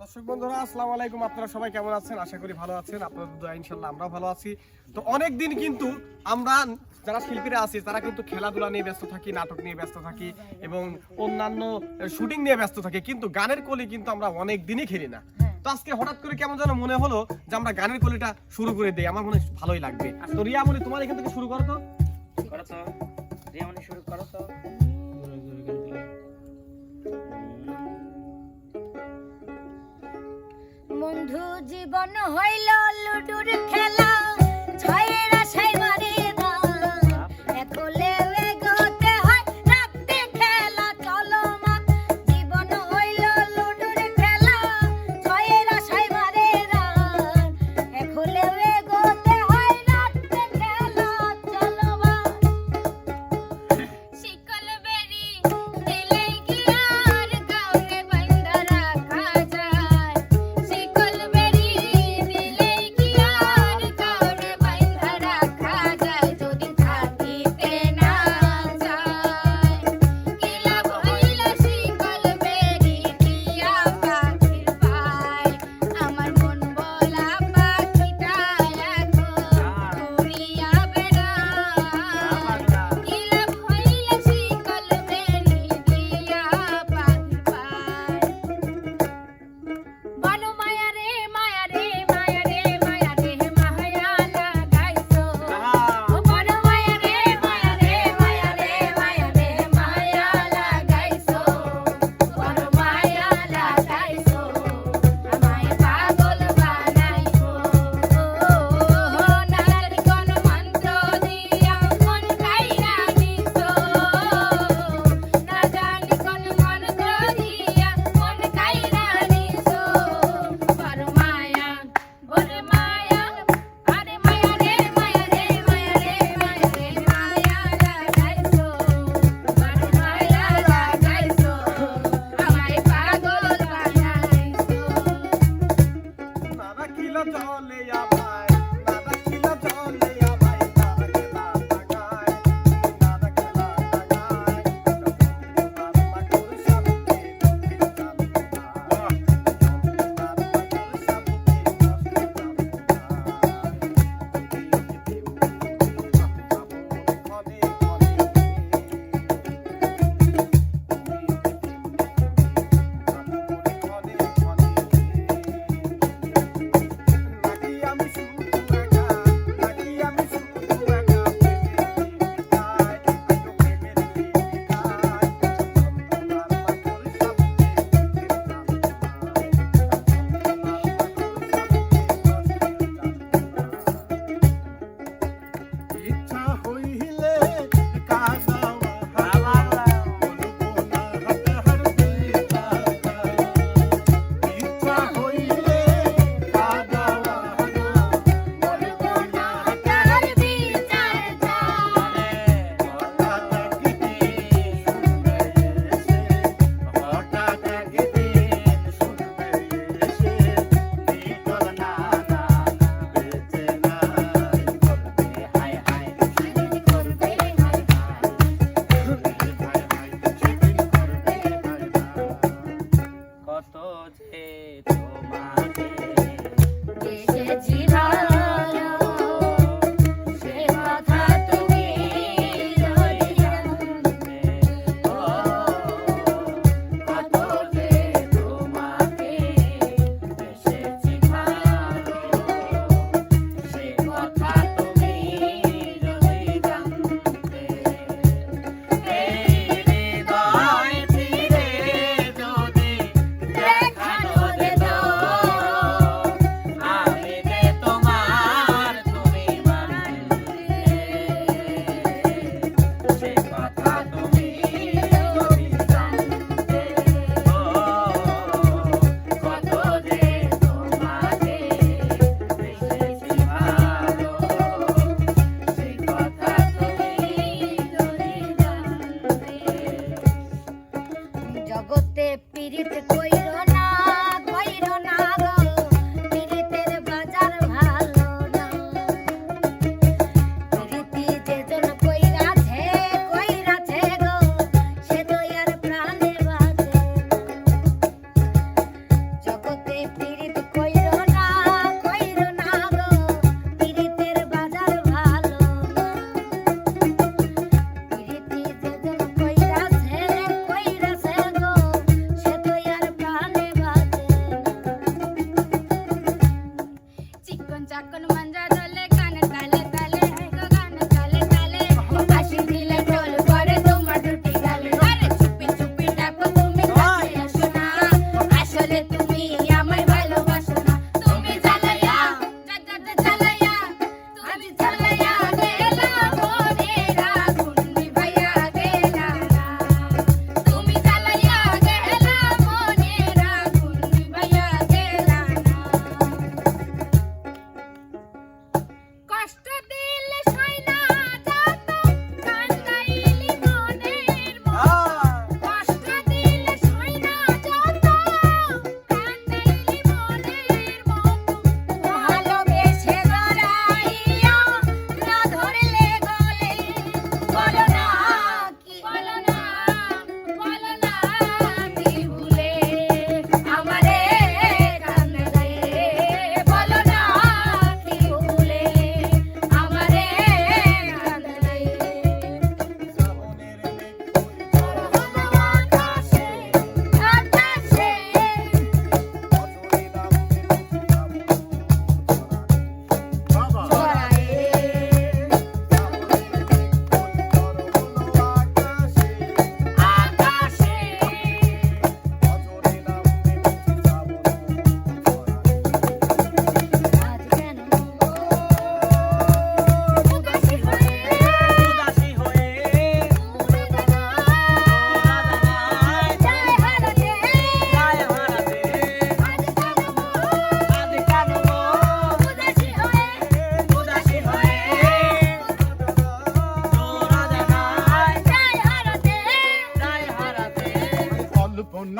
দর্শক বন্ধুরা, আসসালামু আলাইকুম। আপনারা সবাই কেমন আছেন? আশা করি ভালো আছেন। আপনাদের দয়া ইনশাল্লাহ আমরাও ভালো আছি। তো অনেক দিন কিন্তু আমরা যারা শিল্পীরা আছি, তারা কিন্তু খেলাধুলা নিয়ে ব্যস্ত থাকি, নাটক নিয়ে ব্যস্ত থাকি এবং অন্যান্য শুটিং নিয়ে ব্যস্ত থাকি। কিন্তু গানের কলি কিন্তু আমরা অনেক দিনই খেলি না। তো আজকে হঠাৎ করে কেমন যেন মনে হলো যে আমরা গানের কলিটা শুরু করে দেই। আমার মনে ভালোই লাগবে। তো রিয়া মনি, তোমার এখান থেকে শুরু করো তো। করো তো। রিয়া মনি, শুরু করো তো। বন্ধু জীবন হইল লুডুর খেলা। ছয়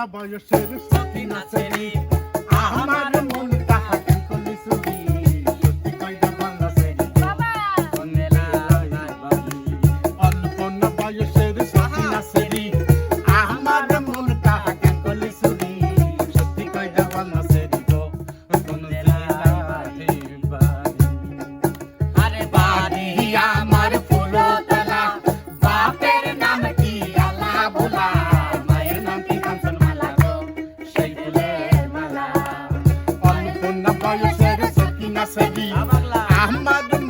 কন্যা বয়সের সতী নাচেরি আমাদের